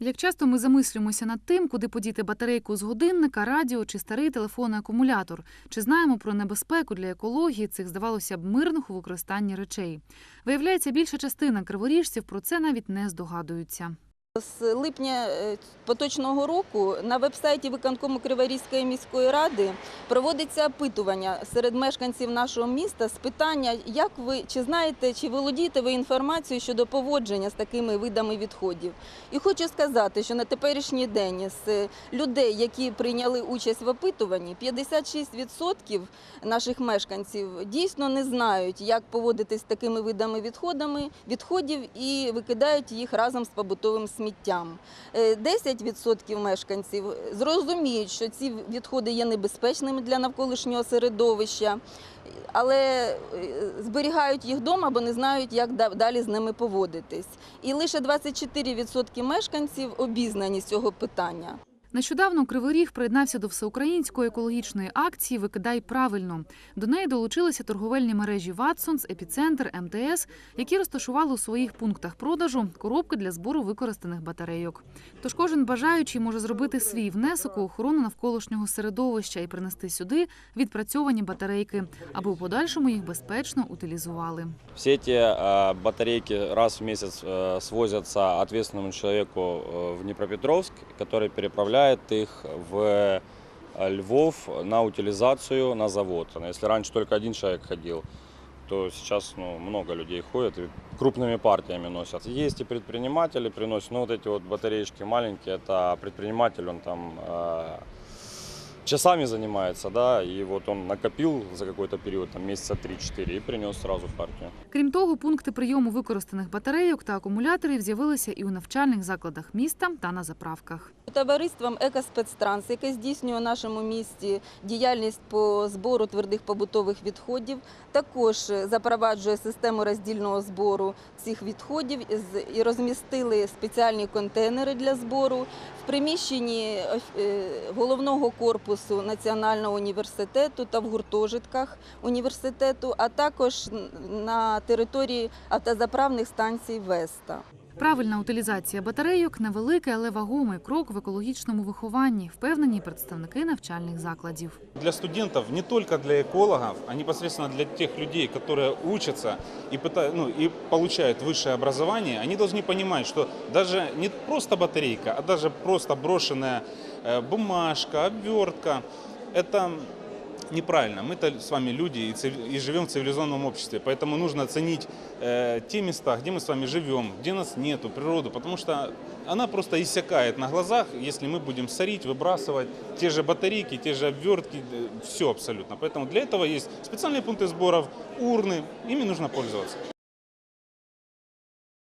Як часто ми замислюємося над тим, куди подіти батарейку з годинника, радіо чи старий телефонний акумулятор, чи знаємо про небезпеку для екології цих, здавалося б, мирних у використанні речей. Виявляється, більша частина криворіжців про це навіть не здогадуються. З липня е, поточного року на вебсайті виконкому Криворізької міської ради проводиться опитування серед мешканців нашого міста з питання, як ви чи знаєте, чи володієте ви інформацією щодо поводження з такими видами відходів. І хочу сказати, що на теперішній день з людей, які прийняли участь в опитуванні, 56% наших мешканців дійсно не знають, як поводитись з такими видами відходами, відходів і викидають їх разом з побутовим сміттям. Е, 10% мешканців зрозуміють, що ці відходи є небезпечними для навколишнього середовища, але е, зберігають їх вдома, бо не знають, як далі з ними поводитись. І лише 24% мешканців обізнані з цього питання. Нещодавно Кривий Ріг приєднався до всеукраїнської екологічної акції Викидай правильно. До неї долучилися торговельні мережі Ватсонс, Епіцентр, МТС, які розташували у своїх пунктах продажу коробки для збору використаних батарейок. Тож кожен бажаючий може зробити свій внесок у охорону навколишнього середовища і принести сюди відпрацьовані батарейки, аби у подальшому їх безпечно утилізували. Все эти э, батарейки раз в месяц э, свозятся ответственному человеку э, в Днепропетровск, который переправляет их в э, Львов на утилизацию на завод. Если раньше только один человек ходил, то сейчас ну, много людей ходят и крупными партиями носят. Есть и предприниматели приносят, но вот эти вот батареечки маленькие, это предприниматель, он там э, часами занимается, да, и вот он накопил за какой-то период, там месяца 3-4 и принес сразу в партию. Крім того, пункти прийому використаних батарейок та акумуляторів з'явилися і у навчальних закладах міста та на заправках. Товариством «Екоспецтранс», яке здійснює у нашому місті діяльність по збору твердих побутових відходів, також запроваджує систему роздільного збору цих відходів і розмістили спеціальні контейнери для збору в приміщенні е, головного корпусу Національного університету та в гуртожитках університету, а також на території автозаправних станцій Веста. Правильна утилізація батарейок невеликий, але вагомий крок в екологічному вихованні, впевнені представники навчальних закладів. Для студентов, не только для экологов, а непосредственно для тех людей, которые учатся и, пытают, ну, и получают высшее образование, они должны понимать, что даже не просто батарейка, а даже просто брошенная э, бумажка, обвертка, это неправильно. Мы-то с вами люди и, цив- и живем в цивилизованном обществе, поэтому нужно ценить э, те места, где мы с вами живем, где нас нету, природу, потому что она просто иссякает на глазах, если мы будем сорить, выбрасывать те же батарейки, те же обвертки, все абсолютно. Поэтому для этого есть специальные пункты сборов, урны, ими нужно пользоваться.